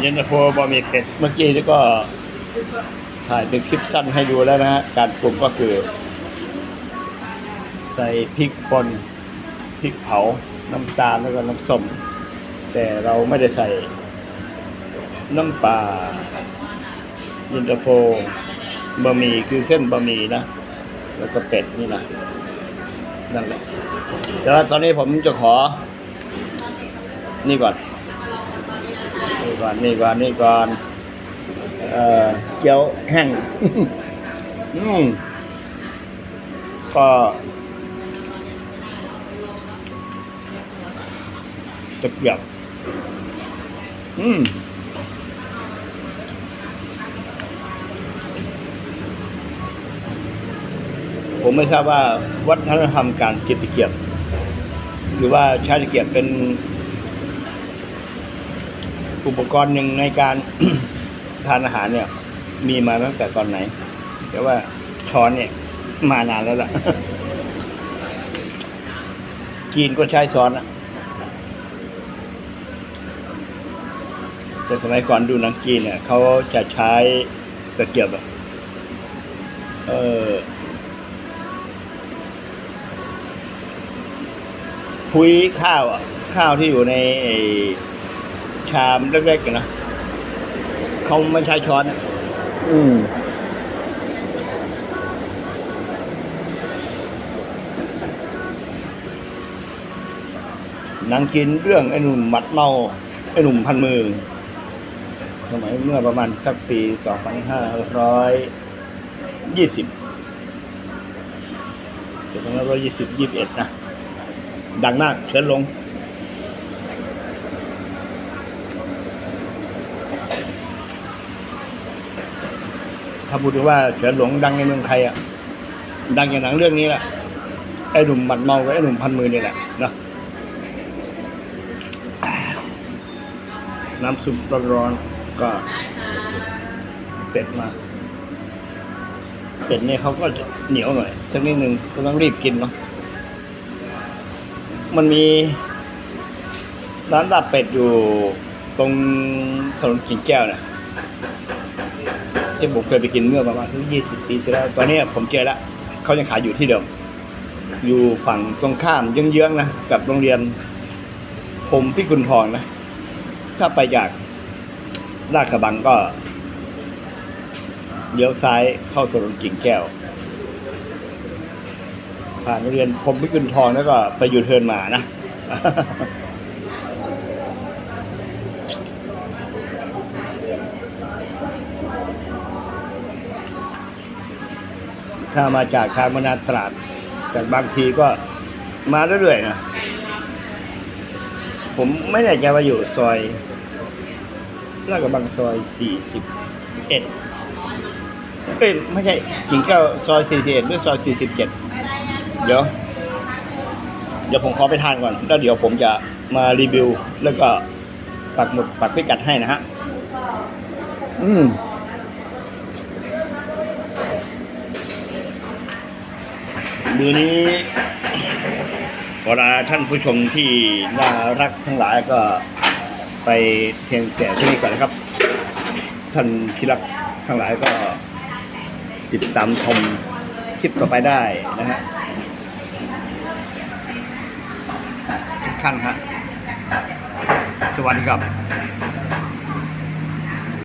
เย็นตาโฟบะหมี่เผ็ดเมื่อกี้นี่ก็ถ่ายเป็นคลิปสั้นให้ดูแล้วนะฮะ การปรุงก็คือ ใส่พริกป่นพริกเผา น้ำตาลแล้วก็น้ำส้ม แต่เราไม่ได้ใส่น้ำปลาเย็นตาโฟบะหมี่คือเส้นบะหมี่นะ แล้วก็เป็ดนี่นะนั่นแหละแต่ว่าตอนนี้ผมจะขอ นี่ก่อน ก่อนนี่ก่อนนี่ก่อนเออเกี๊ยวแห้งอืมก็ตะเกียบอืมผมไม่ทราบว่าวัฒนธรรมการกินตะเกียบ หรือว่าใช้ตะเกียบเป็น อุปกรณ์หนึ่งในการ ทานอาหารเนี่ย มีมาตั้งแต่ตอนไหน แต่ว่าช้อนเนี่ย มานานแล้วล่ะ จีนก็ใช้ช้อนอะแต่สมัยก่อนดูหนังจีนเนี่ยเขาจะใช้ตะเกียบอะเออพุยข้าวอะ ข้าวที่อยู่ในไอ ชามเล็กๆกันนะเขาไม่ใช้ช้อนอะอืมหนังกินเรื่องไอ้หนุ่มหมัดเมาไอ้หนุ่มพันมือสมัยเมื่อประมาณสักปีสองพันห้าร้อยยี่สิบสองพันห้าร้อยยี่สิบยี่สิบเอ็ดนะ ดังมากเชิญลง ถ้าพูดถึงว่าเฉินหลงดังในเมืองไทยอะดังอย่างหนังเรื่องนี้แหละไอ้หนุ่มหมัดเมากับไอ้หนุ่มพันมือนี่แหละนะน้ำซุปร้อนๆก็เป็ดมาเป็ดเนี่ยเขาก็เหนียวหน่อยสักนิดหนึ่งก็ต้องรีบกินเนาะมันมีร้านลาบเป็ดอยู่ตรงถนนกิ่งแก้วเนี่ย ที่ผมเคยไปกินเมื่อประมาณสักยี่สิบปีที่แล้วตอนนี้ผมเจอแล้วเขายังขายอยู่ที่เดิม อยู่ฝั่งตรงข้ามเยื้องๆนะกับโรงเรียนพรมพิกุลทองนะถ้าไปจากลาดกระบังก็เลี้ยวซ้ายเข้าถนนกิ่งแก้ว ผ่านโรงเรียนพรมพิกุลทองแล้วก็ไปยูเทิร์นมานะ ถ้ามาจากทางมนาตราดจากบางทีก็มาเรื่อยๆนะผมไม่แน่ใจว่าอยู่ซอยลาดกระบังซอยสี่สิบเอ็ดเอ้ยไม่ใช่กิ่งแก้วซอยสี่สิบเอ็ดหรือซอยสี่สิบเจ็ดเดี๋ยว เดี๋ยวผมขอไปทานก่อน แล้วเดี๋ยวผมจะมารีวิว แล้วก็ปักหมุดปักพิกัดให้นะฮะ อืม ดูนี้เวลาท่านผู้ชมที่น่ารักทั้งหลายก็ไปเพียงแต่ที่นี่ก่อนนะครับ ท่านที่รักทั้งหลายก็ติดตามชมคลิปต่อไปได้นะฮะทุกท่านฮะสวัสดีครับ